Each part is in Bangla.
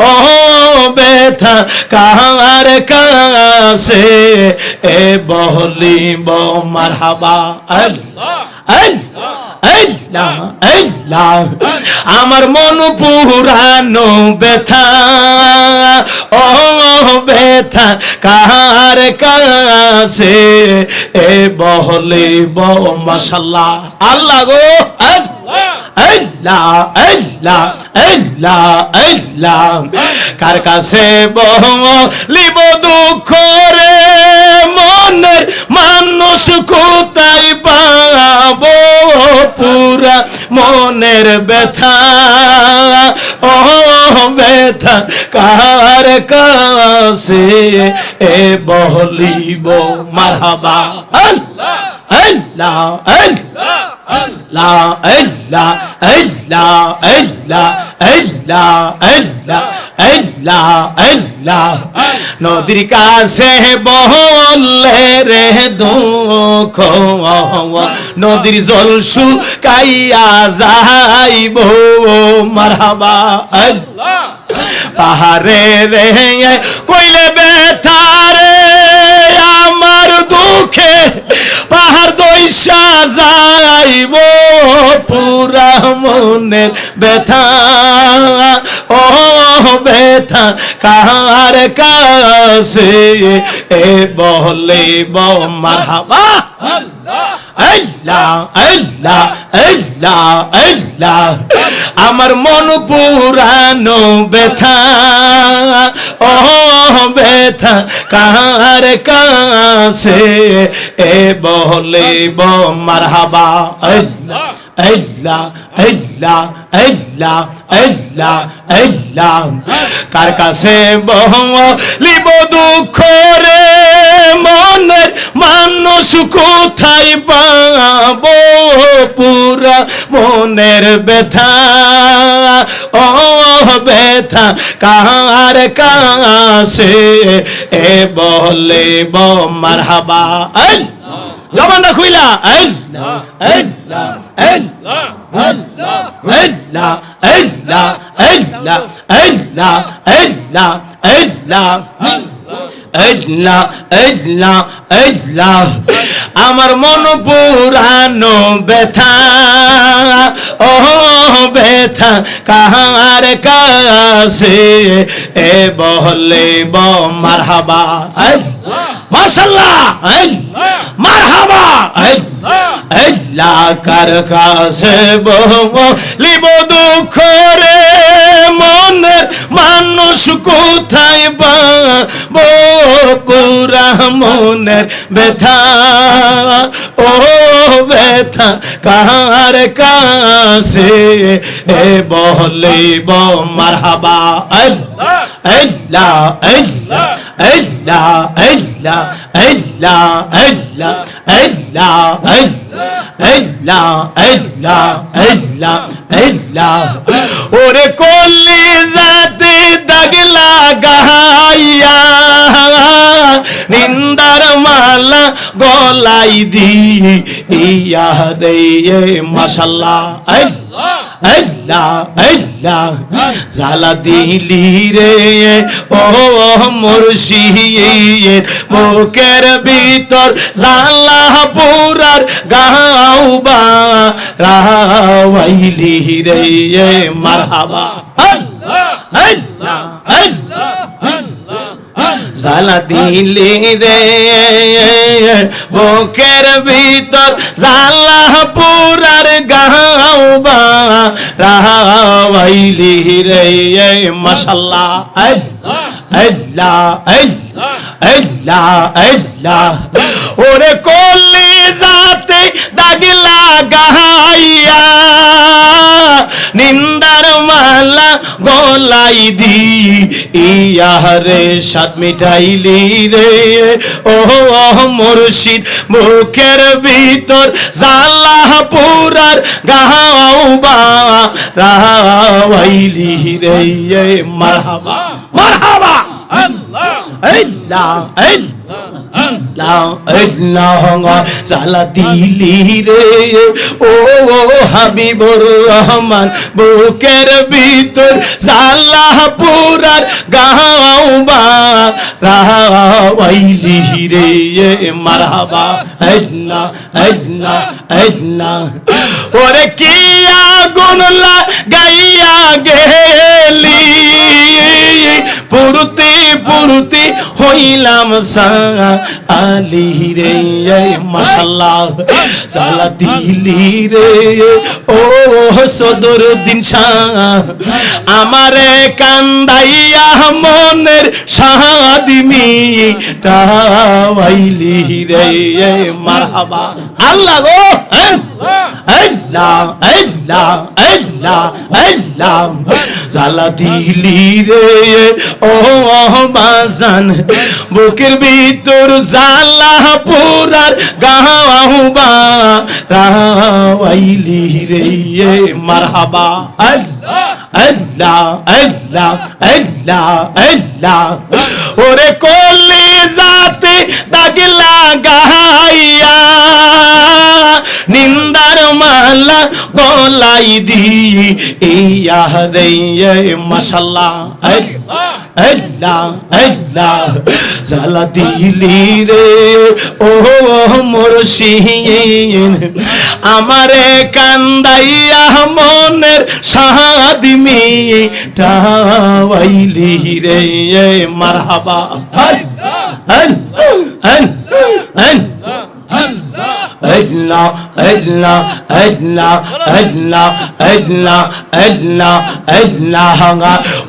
ও ব্যথা কার কাছে? এ বলিব মারহাবা। আল্লাহ। আল্লাহ। আল্লাহ। আল্লাহ আমার মন পুরানো ব্যথা ও ব্যথা কার কাছে? এ বলিব মাশাল্লাহ। আল্লাহ গো। কার কাছে বলিব দুঃখ রে? মনের মানুষ কোথায় পাবো? পুরা মনের ব্যথা। ও ব্যথা কার কাছে? এ বলিব মারহাবা। আল্লাহ আল্লাহ আল্লাহ la ella ella ella ella ella ella ella নদীর কাছে বহলে রে দুঃখ, নদীর জল শুকাইয়া যাইব, মারহাবা আল্লাহ পাহাড়ে রে কইলে ব্যথা রে, আমার দুঃখে পাহাড় দইসা যাইব, পুরা মনের ব্যথা। ও ব্যথা, কার কাছে এ বলে মারহাবা? আল্লাহ। আমার মন পুরানো ব্যথা, ও ব্যথা কার কাছে? এ বলে মারহাবা। আল্লাহ আল্লাহ আল্লাহ আল্লাহ আল্লাহ আল্লাহ। কার কাছে বলিব দুঃখ রে মনের মানুষ কোথায় পাব পুরা মনের ব্যথা ও ব্যথা কার কাছে এ বলে বমার হাবা আল জবানটা খুইলা আল আল আল আল আল্লাহ আল্লাহ আল্লাহ আল্লাহ আল্লাহ আল্লাহ আল্লাহ আল্লাহ আল্লাহ আমার মন পুরানো ব্যথা ও ব্যথা কাহার কাছে? এ বলে ব, মারহাবা। মাশাল্লাহ। মারহাবা। আল্লাহ কার কাছে বলিব দুঃখ রে মনের মানুষ কোথায় পাবো পুরা মনের ব্যথা ও ব্যথা কার কাছে এ বলিব মারহাবা আল্লাহ আল্লাহ আল্লাহ আল্লাহ আল্লাহ আল্লাহ আল্লাহ আল্লাহ আল্লাহ আল্লাহ আল্লাহ আল্লাহ ওরে কল্লি লাগাইয়া নিন্দার মালা গলাই দি ইয়া রে মাশাল্লাহ আল্লাহ আল্লাহ জালা দিলি রে ও মুর্শিদ বুকের ভিতর জালা পুরার গাওবা রাওয়াইলি রে মারহাবা আল্লাহ আল্লাহ আল্লাহ জালা দিলি রে, বুকের ভিতর জালা পুরার গাওবা রাওয়াইলি রে, মাশাল্লাহ। আল্লাহ আল্লাহ আল্লাহ। ওরে কলি যাতে দাগ লাগাইয়া গলাই দি ইয়ারে সাত মিটাইলি রে। ও মুর্শিদ, মুখের ভিতর জালা পুরার গাওবা রাওয়াইলি রে। মারহাবা। মারহাবা। সালা দিলি রে। ও হাবিবুর রহমান, বুকের ভিতর সালা পুরার গাওবা, রাওয়াইলি রে মারহাবা আল্লাহ আল্লাহ আল্লাহ ওরে কি আগুন লাগাইয়া গেলি? পুরুতি পুরুতি হইলাম সা আলি রে মাশাল্লাহ সালা দিলি রে, ও সদর দিন আমারে কান্দাইয়া মনের সাদিমি টাওয়াইলি রে মারহাবা। আল্লাহ গো। আল্লাহ। আল্লাহ। আল্লাহ। আল্লাহ। জালা দিলি রে। ও বাজান বুকের ভিতর জালা পুরার গাওয়া রাওয়াইলি রে। মারহাবা। আল্লাহ। আল্লাহ। আল্লাহ। আল্লাহ। আল্লাহ ওরে কোলে যাতে দাগ লাগাইয়া নিন্দার মালা গলাই দি। ইয়া রে দিলি রে। ও মুর্শিদ, আমারে কান্দাইয়া মনের সাদিমি টাওয়াইলি রে। মারহাবা। আল্লাহ আল্লাহ আল্লাহ اجلا اجلا اجلا اجلا اجلا اجلا اجلا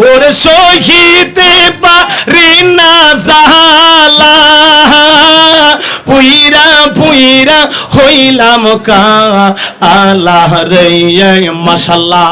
ওর সহিতে পারি না জাহালা পুইরা পুইরা হইলাম কা আল্লাহ রে মাশাল্লাহ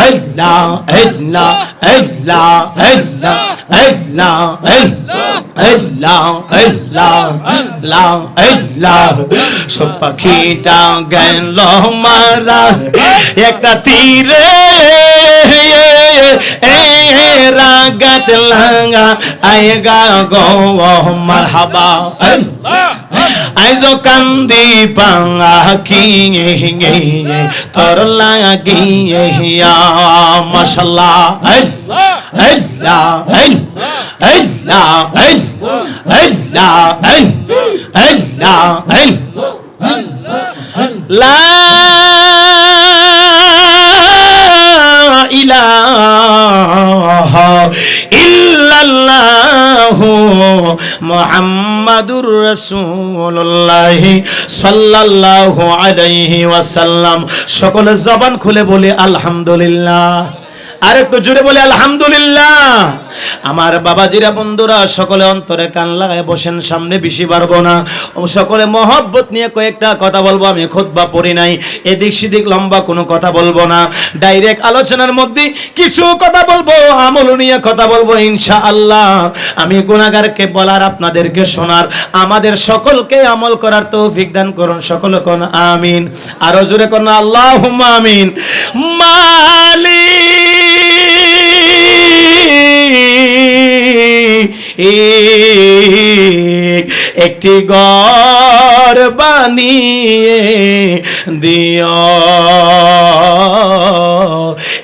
আল্লাহ আল্লাহ আল্লাহ আল্লাহ আল্লাহ আল্লাহ আল্লাহ সব পাখিটা গেল মারা একটা তীরে ए रागत लहंगा आएगा गो मरहबा আইজো কান্দি পাঙা কিয়ে হিঙে তোর লাগা কিয়ে হিয়া মাশাল্লাহ আল্লাহ আল্লাহ আল্লাহ আল্লাহ আল্লাহ লা মুহাম্মাদুর রসুল্লাহ সাল্লাহ আলাইহি ওয়াসাল্লাম। সকলে জবান খুলে বলে আলহামদুলিল্লাহ। আর একটু জুড়ে বলে, আলহামদুলিল্লাহ। আমার বাবাজিরা, বন্ধুরা, সকলে অন্তরে কান লাগায় বসেন, সামনে বেশি পারব না। সকলে মহব্বত নিয়ে কয়েকটা কথা বলব, আমি খুতবা পড়ি নাই। এদিক সেদিক লম্বা কোনো কথা বলব না। ডাইরেক্ট আলোচনার মধ্যে কিছু কথা বলব, আমল নিয়ে কথা বলব ইনশা আল্লাহ আমি গুণাগারকে বলার, আপনাদেরকে শোনার। আমাদের সকলকে আমল করার তৌফিক দান করুন, সকলে কোন, আমিন। আরও জোরে কোন আল্লাহ আমিন। মালিক একটি গর বানিয়ে দিও।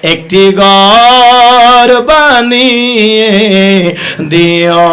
একটি গর বানিয়ে দিও।